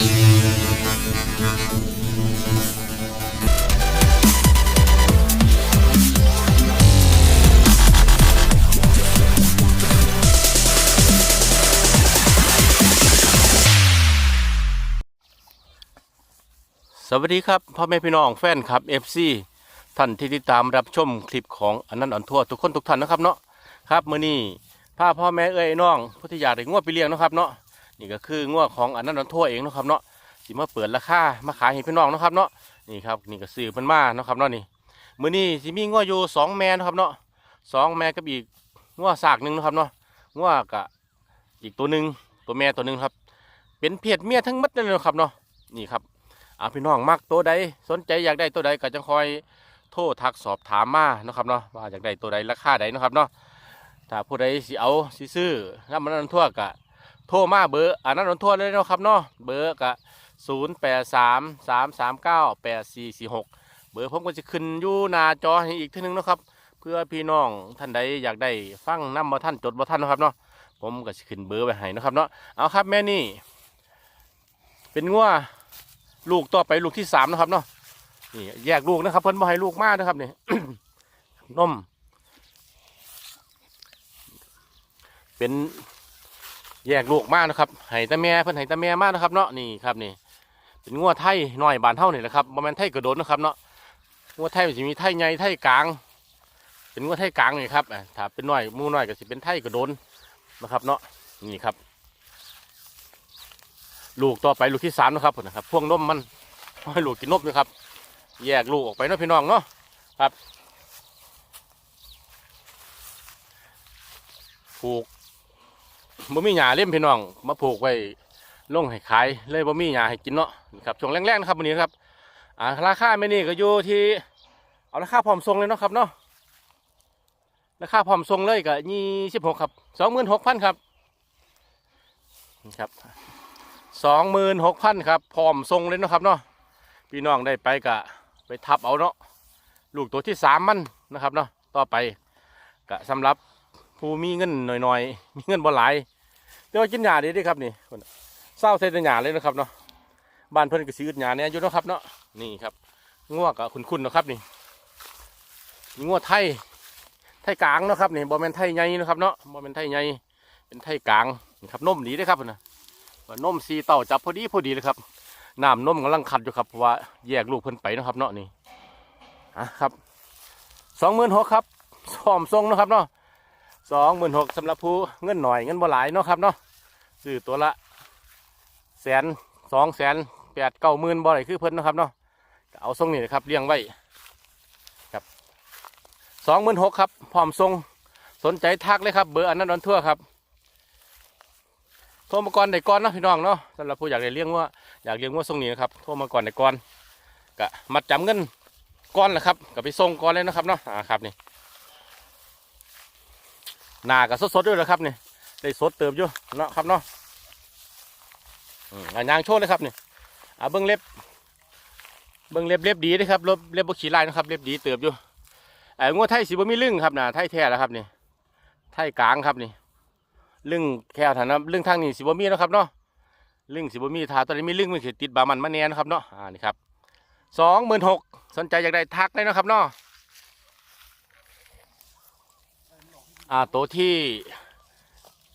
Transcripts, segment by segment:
สวัสดีครับพ่อแม่พี่น้องแฟนครับ FC ท่านที่ติดตามรับชมคลิปของอันนั้นอันทั่วทุกคนทุกท่านนะครับเนาะครับมื้อนี้พาพ่อแม่เอ้ยน้องผู้ที่อยาได้งวดไปเลี้ยงนะครับเนาะ นี่ก็คืองวดของอันนั้นนทั่วเองนะครับเนาะสิมาเปิดราคามาขายให้พี่น้องนะครับเนาะนี่ครับนี่ก็ซื้อเพิ่นมานะครับเนาะนี่มื้อนี้สิมีงวดอยู่สองแม่นะครับเนาะสองแม่กับอีกงวดสากหนึ่งนะครับเนาะงวดกับอีกตัวหนึ่งตัวแม่ตัวหนึ่งครับ เป็นเพศเมียทั้งมัดเลยเนะครับเนาะนี่ครับอาพี่น้องมักตัวใดสนใจอยากได้ตัวใดก็จะคอยโทรทักสอบถามมานะครับเนาะว่าอยากได้ตัวใดราคาใดนะครับเนาะถ้าผู้ใดสิเอาสิซื้อน้ำมันนันทั่วกะ โทรมาเบอร์อันนั้นนันทั่วเลยเนาะครับเนาะเบอร์กะศูนย์แปดสามสามสามเก้าแปดสี่สี่หกเบอร์ผมก็จะขึ้นอยู่หน้าจอให้อีกทีนึงนะครับ เพื่อพี่น้องท่านใดอยากได้ฟังน้ำบ่ท่านจดบ่ท่านนะครับเนาะผมก็จะขึ้นเบอร์ไว้ให้นะครับเนาะเอาครับแม่นี่ เป็นงัวลูกต่อไปลูกที่สามนะครับเนาะนี่แยกลูกนะครับ เพิ่นบ่ให้ลูกมากนะครับเนี่ยนมเป็น แยกลูกมากนะครับให้ต่แม่เพิ่นให้ต่แม่มากนะครับเนาะนี่ครับนี่ เป็นงัวไทยน้อยบานเท่านี่แหละครับบ่แม่นไทยกระโดดนะครับเนาะงัวไทยมันจะมีไทยใหญ่ไทยกลาง เป็นงัวไทยกลางนี่ครับถ้าเป็นน้อยมูน้อยก็สิเป็นไทยกระโดนนะครับเนาะนี่ครับ ลูกต่อไปลูกที่สามนะครับผมนะครับพวงนมมันให้ลูกกินนมนะครับ แยกลูกออกไปเนาะพี่น้องเนาะครับผูก บ่มีหญ้าเล่มพี่น้อง มาผูกไว้ลงให้ขายเลยบ่มีหญ้าให้กินเนาะนี่ครับช่วงแรกๆนะครับวันนี้ครับอ่าราคาไม่นี่ก็อยู่ที่เอาราคาพร้อมส่งเลยเนาะครับเนาะราคาพร้อมส่งเลยก็ยี่สิบหกครับสองหมื่นหกพันครับนี่ครับสองหมื่นหกพันครับพร้อมทรงเลยเนาะครับเนาะพี่น้องได้ไปกะไปทับเอาเนาะลูกตัวที่สามมันนะครับเนาะต่อไปกะสำหรับผู้มีเงินหน่อยๆมีเงินบ่หลาย แต่ว่ากินหญ้าดีดีครับนี่คนเศร้าเทศหญ้าเลยนะครับเนาะบ้านเพิ่นก็ซื้อหญ้าเนี่ยอยู่นะครับเนาะนี่ครับงัวกะคุณๆเนะครับนี่นี่งัวไทยไทยกลางนะครับนี่บ่แมนไทยใหญ่นะครับเนาะบ่แมนไทยใหญ่เป็นไทยกลางนครับนมดีเด้ครับพุ่นนะว่านมซีเต่าจับพอดีพอดีเลยครับน้ำนมกำลังขัดอยู่ครับเพราะว่าแยกลูกเพิ่นไปนะครับเนาะนี่อะครับสองหมื่นหกครับสอมทรงนะครับเนาะ สองหมื่นหกสำหรับผู้เงินหน่อยเงินบ่หลายเนาะครับเนาะซื้อตัวละแสนสองแสนแปดเก้าหมื่นบ่ไหนคือเพิ่นเนาะครับเนาะเอาทรงนี่นะครับเลี้ยงไว้ครับสองหมื่นหกครับพร้อมทรงสนใจทักเลยครับ เบอร์อันนั้นอันทั่วครับโทรมาก่อนได้ก่อนเนาะพี่น้องเนาะสำหรับผู้อยากเลี้ยงว่าอยากเลี้ยงว่าทรงนี้นะครับโทรมาก่อนได้ก่อนกะมัดจำเงินก้อนแหละครับก็ไปส่งก่อนเลยนะครับเนาะอ่าครับนี่ หนากับสดๆด้วยนะครับนี่ได้สดเติมอยู่เนาะครับเนาะอืมอะยางโชว์เลยครับนี่อ่าเบิ้องเล็บ เบิ้องเล็บเล็บดีเลยครับเล็บเล็บบกขี่ลายนะครับ เล็บดีเติบอยู่ไอ้งัวไทยสีบ่มีลึงครับนะไทยแท้แล้วครับนี่ไทยกลางครับนี่ลึงแค่ฐานะลึงทางนี้สิบ่มีนะครับเนาะลึงสิบ่มีทาตอนนี้มีลึงมันขีดติดบามันมาแน่นะครับเนาะอ่านี่ครับสองหมื่นหกสนใจอยากได้ทักได้นะครับเนาะ อ่าตัวที่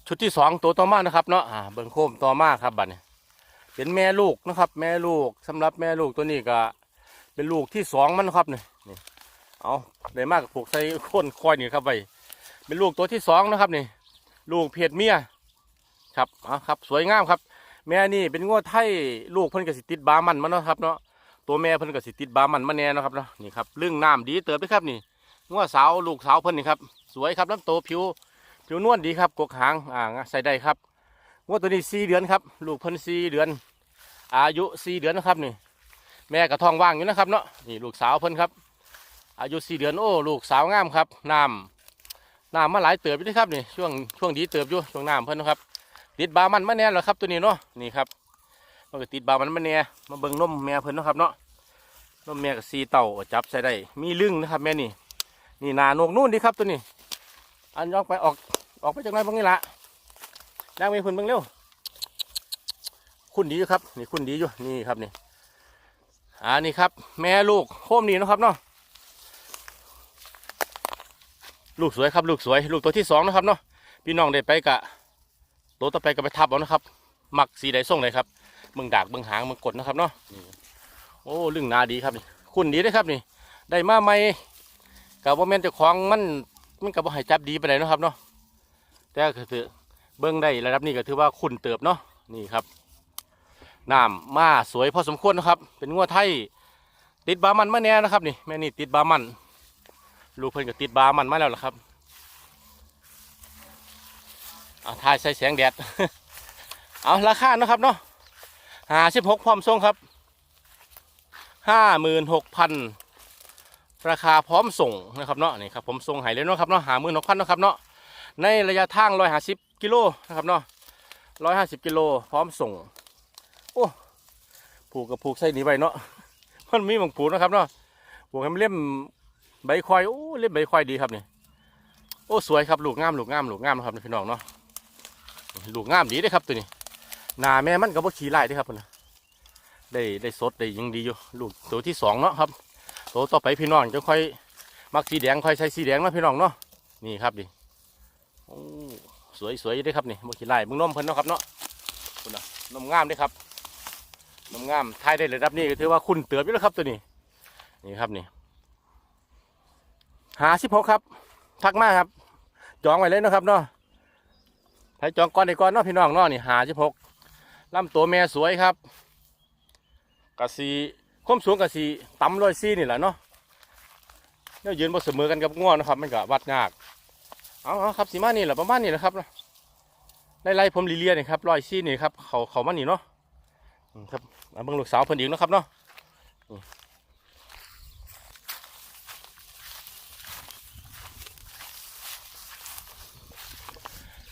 ชุดที่สองตัวต่อมานะครับเนาะอ่าเบิ่งโคมต่อมาครับบัดนี้เป็นแม่ลูกนะครับ แม่ลูกสำหรับแม่ลูกตัวนี้ก็เป็นลูกที่สองมันครับนี่นี่เอาได้มากกับผูกใส่โคนคอยนี่ครับไปเป็นลูกตัวที่สองนะครับนี่ ลูกเพศเมียครับเอาครับ สวยงามครับ แม่นี่เป็นงวดไทยลูกเพิ่นกสิติดบามันมาเนาะครับเนาะตัวแม่เพิ่นกสิติดบามันมาแน่เนาะครับเนาะนี่ครับเรื่องน้ำดีเติบด้วยครับนี่งวดสาวลูกสาวเพิ่นนี่ครับ สวยครับลำโตวผิว ผิวนวลดีครับกกหางอ่าใส่ได้ครับงวดตัวนี้สี่เดือนครับ ลูกเพิ่นสี่เดือน อายุสี่เดือนนะครับนี่ แม่กระทองว่างอยู่นะครับเนาะนี่ลูกสาวเพิ่นครับ อายุสี่เดือนโอ้ลูกสาวงามครับน้ำน้ำมาหลายเติบอยู่เด้ครับนี่ช่วงช่วงดีเติบอยู่ช่วงน้ำเพิ่นนะครับติดบามันมาแน่แล้วครับตัวนี้เนาะนี่ครับมันก็ติดบามันมาแน่มาเบิ่งนมแม่เพิ่นนะครับเนาะนมแม่กับซีเต่าจับใส่ได้มีลึงนะครับแม่นี่นี่นานกนู่นดีครับตัวนี้ อันยอกไปออกออกไปจากไหนบ้างนี่ละย่างมีเพิ่นเบิ่งเร็วคุณดีอยู่ครับ นี่คุณดีอยู่นี่ครับนี่อ่านี่ครับ แม่ลูกโคมนี่นะครับเนาะลูกสวยครับ ลูกสวย ลูกตัวที่สองนะครับเนาะพี่น้องได้ไปกะตัวต่อไปก็ไปทับเอานะครับหมักสีใดส่งเลยครับเมืองดากเมืองหางเมืองกดนะครับเนาะโอ้ลึงนาดีครับนี่คุณดีเด้อครับนี่ ได้มาใหม่กับว่าแม่นเจ้องมัน มันกับว่าให้จับดีไปไหนใดเนาะครับเนาะแต่ก็คือเบิ้งได้ระดับนี้ก็ถือว่าคุณเติบเนาะนี่ครับน้ำมาสวยพอสมควรนะครับ เป็นงัวไทย ติดบามันมาแน่นะครับนี่แม่นี่ติดบามัน ลูกเพิ่นก็ติดบามันมาแล้วล่ะครับเอาทายใส่แสงแดด เอาราคาเนาะครับเนาะห้าสิบหกพร้อมส่งครับห้าหมื่นหกพัน ราคาพร้อมส่งนะครับเนาะนี่ครับผมส่งให้เลยเนาะครับเนาะหามื่นหกพันเนาะครับเนาะในระยะทางร้อยห้าสิบกิโลนะครับเนาะร้อยห้าสิบกิโลพร้อมส่ง โอ้ผูกกับผูกใส่หนีไปเนาะมันมีหมองผูกนะครับเนาะผูกให้มันเล่มใบควายโอ้เล่มใบควายดีครับนี่โอ้สวยครับลูกงามลูกงามลูกงามนะครับพี่น้องเนาะลูกงามดีเด้อครับตัวนี้หนาแม่มันก็บ่ขี้ไล่เด้อครับนะได้ได้สดได้ยังดีอยู่ลูกตัวที่สองเนาะครับ ตัวต่อไปพี่น้องจะค่อยมักสีแดงค่อยใส่สีแดงนาะพี่น้องเนาะนี่ครับดิโอสวยสวยด้ครับนี่บ่ขี้ไล่มึงน้มเพิ่นเนาะครับเนาะพุ่นะนมงามด้ครับนมงามทายได้ระดับนี้ก็ถือว่าคุณเติบอยู่แล้วครับตัวนี้ นี่ครับนี่หาสิบหกครับ ทักมาครับ จองไว้เลยนะครับเนาะใครจองก่อนไดก่อนเนาะพี่น้องเนาะนี่หาสิบหกลำตัวแม่สวยครับกระสี คมสูงกะสีต่ำร้อยซี่นี่แหละเนาะเนี่ยยืนบนเสมอกันกับง่วนะครับ มันก็วัดยากเอาเอาครับสีมานี่แหละประมาณนี้แหละครับไล่ไล่ผมลีเลียนี่ครับร้อยซี่นี่ครับเขาเขามานี่เนาะครับเอาเบิ่งลูกสาวเพิ่นอีกนะครับเนาะ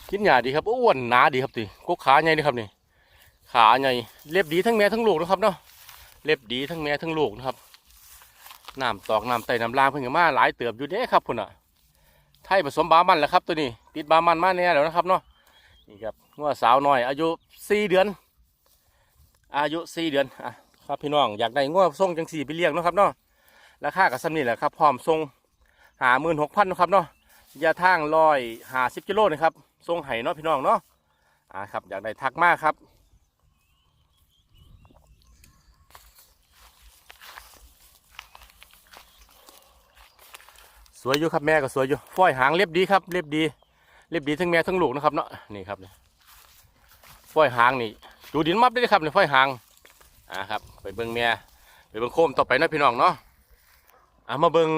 กินหญ้าดีครับอ้วนหนาดีครับตีกุกขาใหญ่ดีครับนี่ขาใหญ่เล็บดีทั้งแม่ทั้งลูกนะครับเนาะ เล็บดีทั้งแม่ทั้งลูกนะครับน้ำตอกน้ำไตน้ำลางเพิ่งมาหลายเติบอยู่เด้ครับพุ่นอะไทยผสมบามันแหละครับตัวนี้ ติดบามันมาแน่แล้วนะครับเนาะนี่ครับงัวสาวน้อย อายุสี่เดือน อายุสี่เดือนอะครับพี่น้องอยากได้งัวส่งจังสี่ไปเลี้ยงนะครับเนาะราคากับซ้ำนี่แหละครับพร้อมส่งหาหมื่นหกพันนะครับเนาะยะทางร้อยหาสิบกิโลนะครับทรงไห้เนาะพี่น้องเนาะอ่าครับอยากได้ทักมากครับ สวยอยู่ครับแม่ก็สวยอยู่ฝ้อยหางเรียบดีครับเรียบดีเรียบดีทั้งแม่ทั้งลูกนะครับเนาะนี่ครับนี่ฝ้อยหางนี่ดูดินมับได้เลยครับในฝ้อยหางอ่าครับ ไปเบิ้งแม่ไปเบิ้งโคมต่อไปนะพี่น้องเนาะอ่ามาเบิ้ง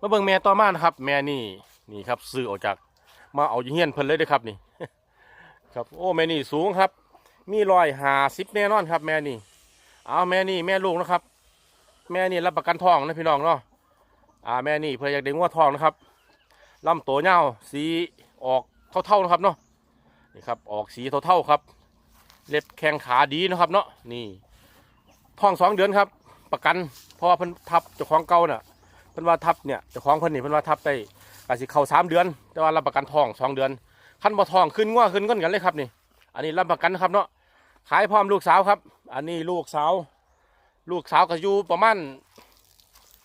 มาเบิ้งแม่ต่อมานะครับ แม่นี่นี่ครับซื้อออกจากมาเอาอยู่เฮียนเพิ่นเลยด้อครับนี่ ครับโอ้แม่นี่สูงครับ มีรอยหาสิบแน่นอนครับ แม่นี่เอาแม่นี่แม่ลูกนะครับ แม่นี่รับประกันทองนะพี่น้องเนาะ อ่าแม่นี่เพื่ออยากได้งวดทองนะครับลำตัวเงาสีออกเท่าๆนะครับเนาะนี่ครับออกสีเท่าๆครับ เล็บแข้งขาดีนะครับเนาะนี่ทองสองเดือนครับ ประกันเพราะว่าเพิ่นทับเจ้าของเก่าน่ะเพิ่นว่าทับเนี่ยเจ้าของเพิ่นนี่เพิ่นว่าทับได้อาสิเข้าสามเดือน แต่ว่ารับประกันทองสองเดือนคันบ่ทองขึ้นง่วขึ้นก้นกันเลยครับนี่ อันนี้รับประกันนะครับเนาะขายพร้อมลูกสาวครับ อันนี้ลูกสาว ลูกสาวก็อยู่ประมาณ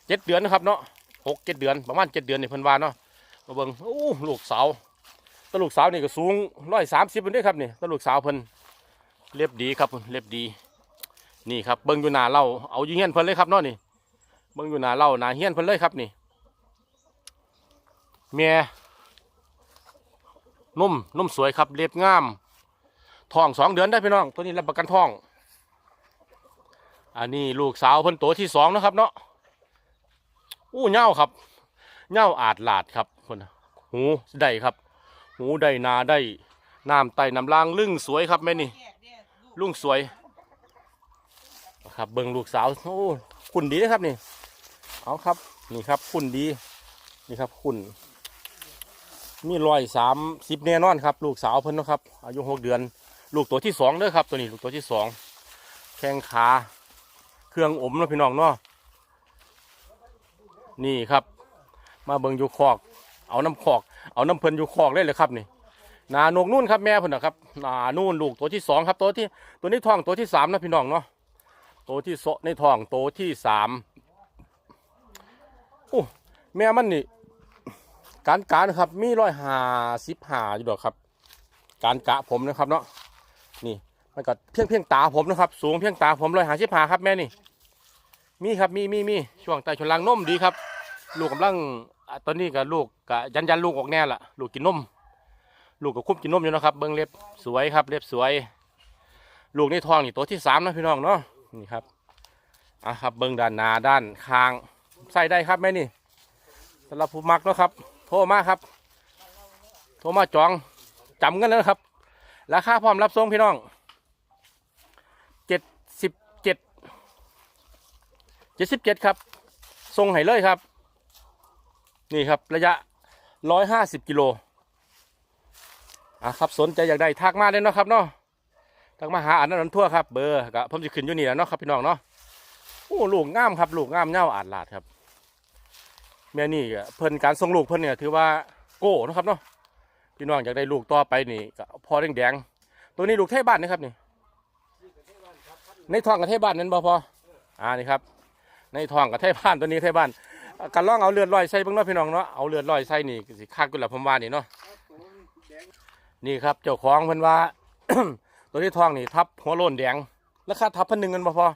เจ็ดเดือนนะครับเนาะ หกเจ็ดเดือนประมาณเจ็ดเดือนนี่เพิ่นว่าเนาะมาเบิ่งโอ้ลูกสาวตลูกสาวนี่ก็สูงร้อยสามสิบเพิ่นด้อครับนี่ตลูกสาวเพิ่นเรียบดีครับเพิ่นเรียบดี นี่ครับเบิ่งอยู่หน้าเล่าเอาอยู่เฮี้ยนเพิ่นเลยครับเนาะนี่เบิ่งอยู่หน้าเล่าหน้าเฮี้ยนเพิ่นเลยครับนี่เมียนุ่มนุ่มสวยครับเรียบงามทองสองเดือนได้พี่น้องตัวนี้รับประกันทอง อันนี้ลูกสาวเพิ่นตัวที่สองนะครับเนาะ อู้เง่าครับเง่าอาดหลาดครับคนน่ะหูได้ครับ หูได้นาได้น้ำไตน้ำลางลึ่งสวยครับแม่นี่ลุ่งสวยครับเบิ่งลูกสาวโอ้คุณดีนะครับนี่เอาครับนี่ครับคุณดีนี่ครับคุณมีรอยสามสิบแน่นอนครับ ลูกสาวเพิ่นนะครับ อายุหกเดือน ลูกตัวที่สองเด้อครับ ตัวนี้ลูกตัวที่สองแข้งขาเครื่องอมนะพี่น้องเนาะ นี่ครับ มาเบิ่งอยู่คอก เอาน้ำคอก เอาน้ำเพิ่นอยู่คอกเลยเลยครับนี่นานกนู่นครับแม่เพิ่นนะครับหนานู่นลูกตัวที่สองครับตัวที่ตัวนี้ท้องตัวที่สามนะพี่น้องเนาะตัวที่โซในท้องตัวที่สามโอ้แม่มันนี่การกะนะครับมีร้อยห้าสิบห้าอยู่ดอกครับ การกะผมนะครับเนาะนี่มันก็เพียงเพียงตาผมนะครับ สูงเพียงตาผมร้อยห้าสิบห้าครับแม่นี่ มีครับมีมีมีช่วงใต้ชนลังนมดีครับ ลูกกำลังตอนนี้กับลูกกับยันยันลูกออกแน่ละลูกกินนมลูกกับคุ้มกินนมอยู่นะครับเบิ้งเล็บสวยครับ เล็บสวย ลูกในท้องนี่ตัวที่สามนะพี่น้องเนาะนี่ครับอะครับเบิ้งด้านหน้าด้านคางใส่ได้ครับแม่นี่สำหรับผู้มักเนาะครับ โทรมาครับ โทรมาจองจำกันแล้วนะครับราคาพร้อมรับส่งพี่น้องเจ็ดสิบเจ็ด เจ็ดสิบเจ็ดครับส่งให้เลยครับ นี่ครับระยะร้อยห้าสิบกิโลอะครับสนใจอยากได้ทักมาเลยเนาะครับเนาะทักมาหาอันนั้นทั่วครับเบอร์ก็ผมจะขึ้นอยู่นี่แล้วเนาะครับพี่น้องเนาะโอ้ลูกงามครับลูกงามเง่าอาดลาดครับแม่นี่ก็เพิ่นการส่งลูกเพิ่นเนี่ยถือว่าโก้เนาะครับเนาะพี่น้องอยากได้ลูกต่อไปนี่ก็พอแดงๆตัวนี้ลูกเทบ้านนะครับนี่ในท้องกับเทบ้านนั้นบ่พออ่านี่ครับ ในท้องกับเทบ้านตัวนี้เทบ้านกันล่องเอาเลือดลอยใส่เบิ่งเนาะพี่น้องเนาะเอาเลือดลอยใส่นี่สิคักกูละผมว่านี่เนาะนี่ครับเจ้าของเพิ่นว่า ตัวที่ทองนี่ทับหัวโลนแดงราคาทับพันหนึ่งกันพอ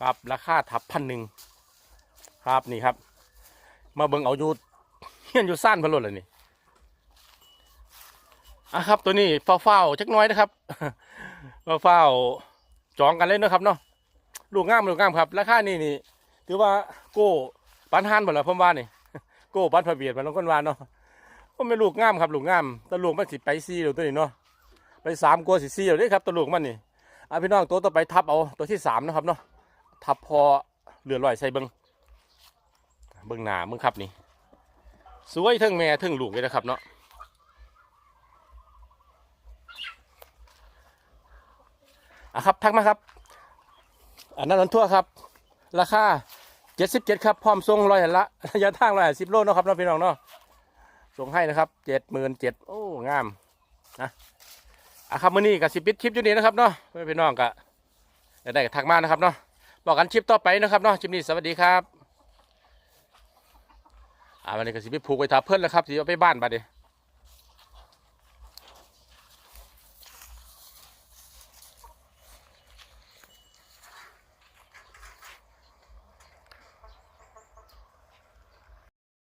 ครับราคาทับพันหนึ่งครับนี่ครับ มาเบิ่งเอาอยู่เฮียนอยู่ซ่านเพนโลดเลยนี่อะครับ ตัวนี้เฝ้าๆจักน้อยนะครับเฝ้าๆจองกันเลยนะครับเนาะลูกงามลูกงามครับ ราคานี่นี่ ถือว่าโก้ปันฮันหมดแล้วผมว่านี่โก้ปันพระเบียดมันลงก้นวานเนาะก็ไม่ลูกงามครับลูกงามแตลูกมันสิไปซีเดี๋ยวตัวนี้เนาะไปสามกลัวสิซีเดี๋ยวนี้ครับตัวลูกมันนี่อะพี่น้องตัวต่อไปทับเอาตัวที่สามนะครับเนาะทับพอเหลือลอยใส่เบิงเบื้งหนามึงครับนี่สวยทั้งแม่ทั้งลูกเลยนะครับเนาะอะครับทักมาครับอันนั้นนันทั่วครับ ราคา เจ็ดสิบเจ็ดครับพร้อมส่งร้อยละระยะทางร้อยสิบโลเนาะครับเนาะพี่น้องเนาะส่งให้นะครับเจ็ดหมื่นเจ็ดโอ้งามนะอะครับมื้อนี้กับสิบปิดคลิปอยู่นี่นะครับเนาะพี่น้องกะได้กับทักมานะครับเนาะบอกกันคลิปต่อไปนะครับเนาะคลิปนี้สวัสดีครับอ่าวันนี้ก็สิไปผูกไว้ทับเพื่อนแล้วครับสิเอาไปบ้านบัดนี้